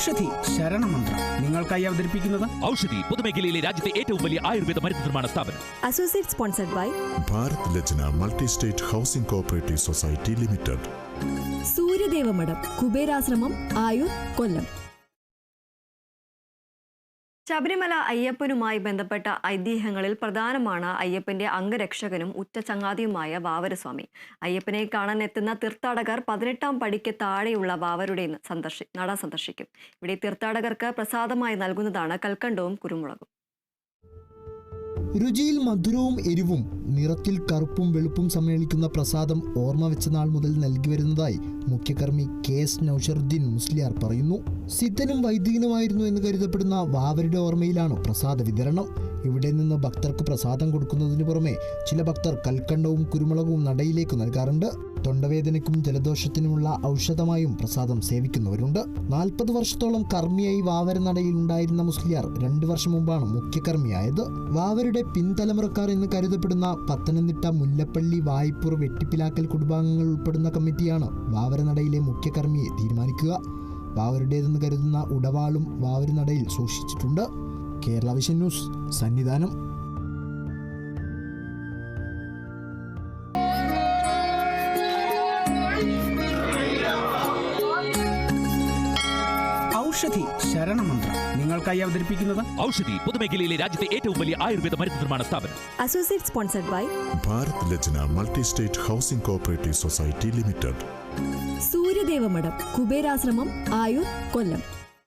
ഔഷധി ശരണമന്ത്രം. നിങ്ങൾക്കായി അവതരിപ്പിക്കുന്നത്? ഔഷധി പൊതുമേഖലയിലെ രാജ്യത്തെ ഏറ്റവും വലിയ ആയുർവേദ മരുന്ന് നിർമ്മാണ സ്ഥാപനം. Associate sponsored by Bharat Lajna multi state housing cooperative society limited. Suryadevamadham Kuberashramam Ayur Kollam. Sabarimala അയ്യപ്പനുമായി ബന്ധപ്പെട്ട ഐതിഹ്യങ്ങളിൽ പ്രധാനമാണ് അയ്യപ്പന്റെ അംഗരക്ഷകനും ഉറ്റ ചങ്ങാതിയുമായ വാവരസ്വാമി. അയ്യപ്പനെ കാണാൻ എത്തുന്ന തീർത്ഥാടകർ പതിനെട്ടാം പടിക്ക് താഴെയുള്ള വാവരുടെ സന്ദർശി നട സന്ദർശിക്കും. ഇവിടെ തീർത്ഥാടകർക്ക് പ്രസാദമായി നൽകുന്നതാണ് കൽക്കണ്ടവും കുരുമുളകും. രുചിയിൽ മധുരവും എരിവും നിറത്തിൽ കറുപ്പും വെളുപ്പും സമ്മേളിക്കുന്ന പ്രസാദം ഓർമ്മ വെച്ച നാൾ മുതൽ നൽകി വരുന്നതായി മുഖ്യകർമ്മി കെ എസ് നൌഷറുദ്ദീൻ മുസ്ലിയാർ പറയുന്നു. സിദ്ധനും വൈദികനുമായിരുന്നു എന്ന് കരുതപ്പെടുന്ന വാവരുടെ ഓർമ്മയിലാണ് പ്രസാദ വിതരണം. ഇവിടെ നിന്ന് ഭക്തർക്ക് പ്രസാദം കൊടുക്കുന്നതിന് പുറമെ ചില ഭക്തർ കൽക്കണ്ടവും കുരുമുളകും നടയിലേക്ക് നൽകാറുണ്ട്. തൊണ്ടവേദനയ്ക്കും ജലദോഷത്തിനുമുള്ള ഔഷധമായും പ്രസാദം സേവിക്കുന്നവരുണ്ട്. നാൽപ്പത് വർഷത്തോളം കർമ്മിയായി വാവര നടയിൽ ഉണ്ടായിരുന്ന മുസ്ലിയാർ രണ്ടു വർഷം മുമ്പാണ് മുഖ്യകർമ്മിയായത് വാവരുടെ പിൻതലമുറക്കാർ എന്ന് കരുതപ്പെടുന്ന പത്തനംതിട്ട മുല്ലപ്പള്ളി വായ്പൂർ വെട്ടിപ്പിലാക്കൽ കുടുംബാംഗങ്ങൾ ഉൾപ്പെടുന്ന കമ്മിറ്റിയാണ് വാവരനടയിലെ മുഖ്യകർമ്മിയെ തീരുമാനിക്കുക. വാവരുടേതെന്ന് കരുതുന്ന ഉടവാളും വാവരനടയിൽ സൂക്ഷിച്ചിട്ടുണ്ട്. Kerala vision news Sannidhanam. Aushadhi ശരണമന്ത്രം. നിങ്ങൾക്കായി അവതരിപ്പിക്കുന്നത്? ഔഷധി പൊതുമേഖലയിലെ രാജ്യത്തെ ഏറ്റവും വലിയ ആയുർവേദ മരുന്ന് നിർമ്മാണ സ്ഥാപനം. Associate sponsored by Bharat Lajna multi state housing cooperative society limited. Suryadevamadham Kuberashramam Ayur Kollam.